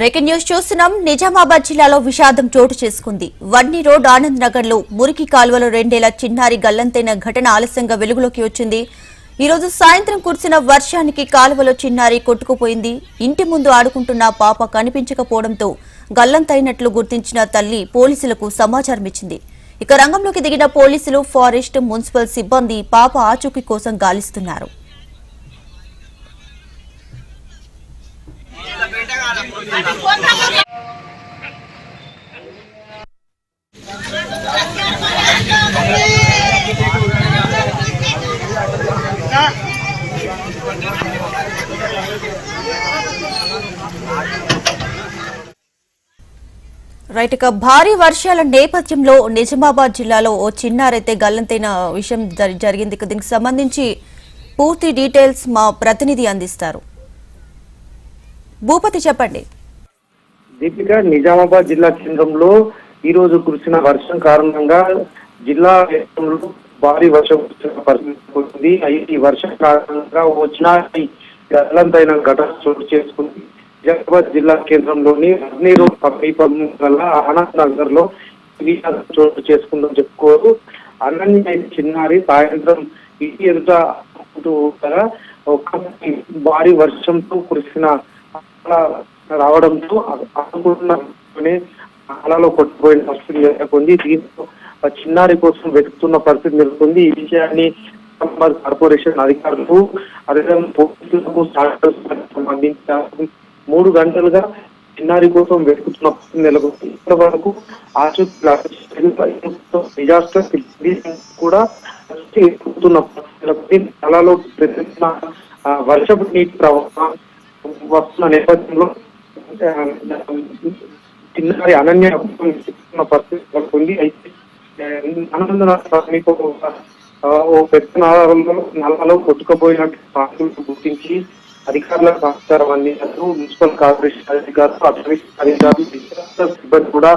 Breaking news చూస్తున్నాం. నిజామాబాద్ జిల్లాలో విషాదం చోటు చేసుకుంది. వన్నీ రోడ్ ఆనంద్ నగర్లో మురికి కాలువలో రెండేళ్ళ చిన్నారి గల్లంతైన ఘటన ఆలస్యంగా వెలుగులోకి వచ్చింది. ఈ రోజు సాయంత్రం కురిసిన వర్షానికి కాలువలో చిన్నారి కొట్టుకుపోయింది. ఇంటి ముందు ఆడుకుంటున్న పాప కనిపించకపోవడంతో గల్లంతైనట్లు గుర్తించిన తల్లి పోలీసులకు సమాచారం ఇచ్చింది. ఇక రంగంలోకి దిగిన పోలీసులు ఫారెస్ట్ మున్సిపల్ సిబ్బంది పాప ఆచూకీ కోసం గాలిస్తున్నారు. రైట్ ఇక భారీ వర్షాల నేపథ్యంలో నిజామాబాద్ జిల్లాలో ఓ చిన్నారైతే గల్లంతైన విషయం జరి- జరిగింది. దీనికి సంబంధించి పూర్తి డీటెయిల్స్ మా ప్రతినిధి అందిస్తారు. భూపతి చెప్పండి. దీపిక నిజామాబాద్ జిల్లా కేంద్రంలో ఈ రోజు కురిసిన వర్షం కారణంగా జిల్లా కేంద్రంలో భారీ వర్షం కురిసిన పరిస్థితి అయితే ఈ వర్షం కారణంగా వచ్చిన గల్లంతైన ఘటన చోటు చేసుకుంది. నిజామాబాద్ జిల్లా కేంద్రంలోని అగ్ని రోడ్ సమీపం గల ఆనంద్ నగర్లో చోటు చేసుకుందని చెప్పుకోరు. అనన్య చిన్నారి సాయంత్రం ఇంటి ఎదుట ఒక భారీ వర్షంతో కురిసిన రావడంతో అనుకుంటున్న అలలో కొట్టుపోయిన పరిస్థితి నెలకొంది. దీంతో చిన్నారి కోసం వెతుకుతున్న పరిస్థితి నెలకొంది. ఈ విషయాన్ని కార్పొరేషన్ అధికారులు అదేవిధంగా పోలీసులకు సంబంధించి మూడు గంటలుగా చిన్నారి కోసం వెతుకుతున్న పరిస్థితి నెలకొంది. ఇప్పటి వరకు డిజాస్టర్ కూడా వెతుకుతున్న పరిస్థితి నెలకొంది. అలలో వర్షపు నీటి ప్రవాహం వస్తున్న నేపథ్యంలో చిన్నారి అనన్య పరిస్థితి ఉంది. అయితే ఆ, ఆనంద ఓ పెద్ద నలలో నల్లలో కొట్టుకుపోయినట్టు సాక్షులు గుర్తించి అధికారులకు సమాచారం అందించారు మున్సిపల్ కార్పొరేషన్ అధికారులు అధికారులు సిబ్బంది కూడా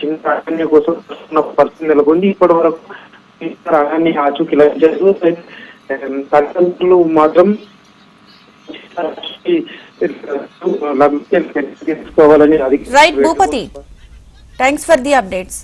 చిన్న అనన్య కోసం చూస్తున్న పరిస్థితి నెలకొంది. ఇప్పటి వరకు అనన్య ఆచూకీ లభించారు తల్లిదండ్రులు మాత్రం right Bhupathi thanks for the updates